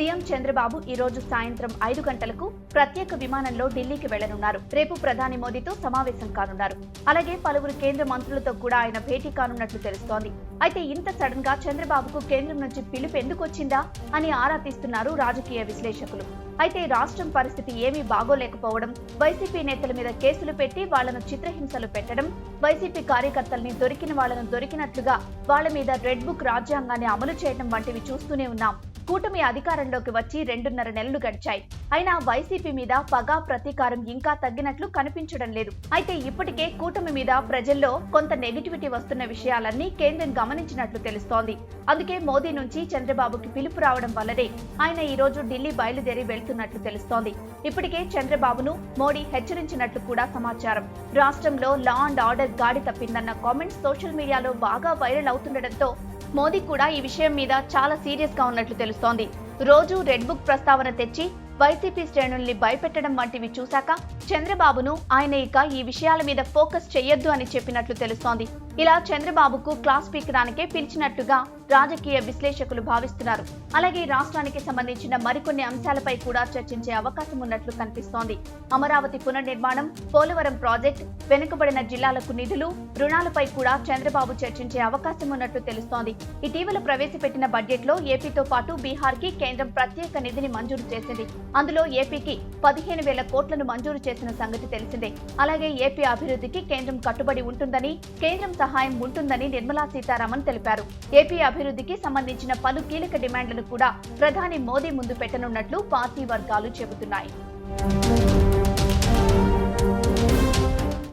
CM Chandrababu ఈ రోజు సాయంత్రం ఐదు గంటలకు ప్రత్యేక విమానంలో ఢిల్లీకి వెళ్ళనున్నారు. రేపు ప్రధాని మోదీతో సమావేశం కానున్నారు. అలాగే పలువురు కేంద్ర మంత్రులతో కూడా ఆయన భేటీ కానున్నట్లు తెలుస్తోంది. అయితే ఇంత సడన్గా చంద్రబాబుకు కేంద్రం నుంచి పిలుపు ఎందుకు వచ్చిందా అని ఆరా తీస్తున్నారు రాజకీయ విశ్లేషకులు. అయితే రాష్ట్రం పరిస్థితి ఏమీ బాగోలేకపోవడం వైసీపీ నేతల మీద కేసులు పెట్టి వాళ్ళను చిత్రహింసలు పెట్టడం వైసీపీ కార్యకర్తల్ని దొరికిన వాళ్ళను దొరికినట్లుగా వాళ్ళ మీద రెడ్ బుక్ రాజ్యాంగాన్ని అమలు చేయడం వంటివి చూస్తూనే ఉన్నాం. కూటమి అధికారంలోకి వచ్చి రెండున్నర నెలలు గడిచాయి. అయినా వైసీపీ మీద పగా ప్రతీకారం ఇంకా తగ్గినట్లు కనిపించడం లేదు. అయితే ఇప్పటికే కూటమి మీద ప్రజల్లో కొంత నెగిటివిటీ వస్తున్న విషయాలన్నీ కేంద్రం గమనించినట్లు తెలుస్తోంది. అందుకే మోదీ నుంచి చంద్రబాబుకి పిలుపు రావడం వల్లనే ఆయన ఈ రోజు ఢిల్లీ బయలుదేరి వెళ్తున్నట్లు తెలుస్తోంది. ఇప్పటికే చంద్రబాబును మోడీ హెచ్చరించినట్లు కూడా సమాచారం. రాష్ట్రంలో లా అండ్ ఆర్డర్ గాడి తప్పిందన్న కామెంట్స్ సోషల్ మీడియాలో బాగా వైరల్ అవుతుండటంతో మోదీ కూడా ఈ విషయం మీద చాలా సీరియస్గా ఉన్నట్లు తెలుస్తోంది. రోజు రెడ్ బుక్ ప్రస్తావన తెచ్చి వైసీపీ శ్రేణుల్ని భయపెట్టడం వంటివి చూశాక చంద్రబాబును ఆయన ఇక ఈ విషయాల మీద ఫోకస్ చేయొద్దు అని చెప్పినట్లు తెలుస్తోంది. ఇలా చంద్రబాబుకు క్లాస్ పీకడానికే పిలిచినట్టుగా రాజకీయ విశ్లేషకులు భావిస్తున్నారు. అలాగే రాష్ట్రానికి సంబంధించిన మరికొన్ని అంశాలపై కూడా చర్చించే అవకాశం ఉన్నట్లు కనిపిస్తోంది. అమరావతి పునర్నిర్మాణం పోలవరం ప్రాజెక్ట్ వెనుకబడిన జిల్లాలకు నిధులు రుణాలపై కూడా చంద్రబాబు చర్చించే అవకాశం ఉన్నట్లు తెలుస్తోంది. ఇటీవల ప్రవేశపెట్టిన బడ్జెట్లో ఏపీతో పాటు బీహార్కి కేంద్రం ప్రత్యేక నిధిని మంజూరు చేసింది. అందులో ఏపీకి పదిహేను వేల కోట్లను మంజూరు చేసిన సంగతి తెలిసిందే. అలాగే ఏపీ అభివృద్ధికి కేంద్రం కట్టుబడి ఉంటుందని కేంద్రం సహాయం ఉంటుందని నిర్మలా సీతారామన్ తెలిపారు. ఏపీ అభివృద్ధికి సంబంధించిన పలు కీలక డిమాండ్లను కూడా ప్రధాని మోదీ ముందు పెట్టనున్నట్లు పార్టీ వర్గాలు చెబుతున్నాయి.